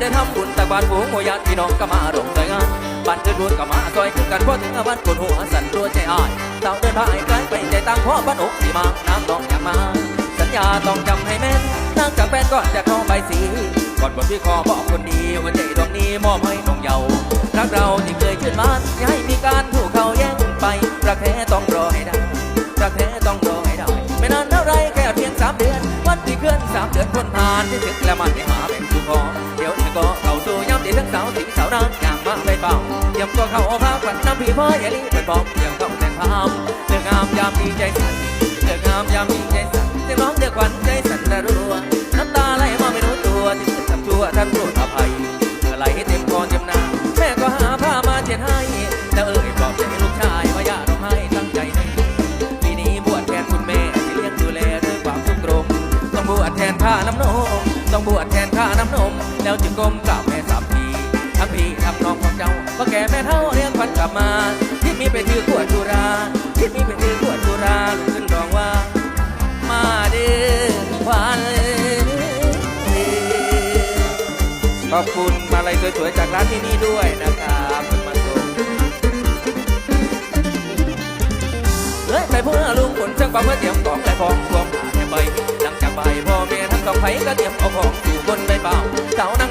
ได้ทำบุญตักบาตรฝูงโมยานพี่น้องก็มาร่วมใจงานบ้านเกิดบุญก็มาซอยคือกันพอถึงบ้านคนหัวสั่นรัวใจอ้ายสาเดินผ่านไกลไปใจต่างพ่อบ้านอกสีมาน้ำนองอยากมา สัญญาต้องจำให้แม่นนางจากแฟนก่อนจะเข้าใบสีก่อนบนพี่ขอบอกคนดีหัวใจดวงนี้มอบให้น้องเยาว์รักเราที่เคยชื่นมันอย่าให้มีการถูกเขาแย่งไปรักแท้ต้องรอให้ได้รักแท้ต้องรอให้ได้ไม่นานเท่าไรแค่เพียงสามเดือนวันที่เคลื่อนสามเดือนพ้นผ่านที่ถึงแล้วมันไม่หาเป็นผู้ขอ ก็เขาสู่ย้ำดีทั้งสาวสิงสาวนางอย่างมาไปเป่าเตรียมตัวเข้าพักวันน้ำพี่พ่ออย่าลีเป็นบอกเตรียมเขาแต่งพามเลือกงามยามดีใจสั่นเลือกงามยามดีใจสั่นเสียงร้องเดือดควันใจสั่นระรัวน้ำตาไหลมาไม่รู้ตัวที่สุดทำชั่วท่านโปรดอภัยไหลให้เต็มกอนเต็มหน้าแม่ก็หาผ้ามาเช็ดให้แล้วเอ่ยปลอบใจลูกชายว่าอย่าร้องไห้ตั้งใจให้ปีนี้บวชแทนคุณแม่ที่เลี้ยงดูแลด้วยความทุกข์ตรงต้องบวชแทนค่าน้ำนมต้องบวชแทน แล้วจึงก้มกราบแม่สามทีทั้งพี่ทั้งน้องของเจ้าก็แก่แม่เท่าเรียงขวัญกลับมาที่มีไปถือขวดสุราที่มีไปถือขวดสุราลุกขึ้นร้องว่า มาเด้อควันขอบคุณมาลัยสวยๆจากร้านที่นี่ด้วยนะครับคุณมาส่งเลยไปเพื่อลุงผลเชิงควาเพื่อเตรียมของและของรวมหาแค่ใบหลังจากใบพ่อแม่ทั้งสองไผก็เตรียมเอาของสู่บน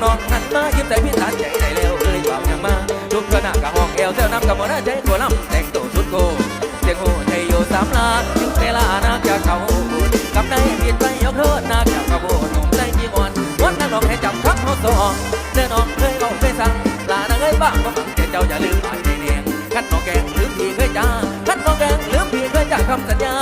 นอนหันมายิ้มแต่พี่ตาใจได้แล้วเอ้ยเปล่าอย่างมาลุกกระหน้ากะห้องเอวเจ้าน้ำกับมอน้าใจตัวลำแต่งตัวชุดโกเสียงโหใจโยสามลาถึงเวลานักจะเข้าบุญกำได้ผิดไปยกโทษนักจะกระโบนหนุ่มใจมีอ่อนวันนั่งน้องให้จำคับเขาสองเดินออกเคยเอาเคยสั่งลานางเอ้ยบ้างก็ฟังเจ้าอย่าลืมไอ้ในแนงขันน้องแกงหรือพี่เคยจ้าขันน้องแกงหรือพี่เคยจ้าคำสัญญา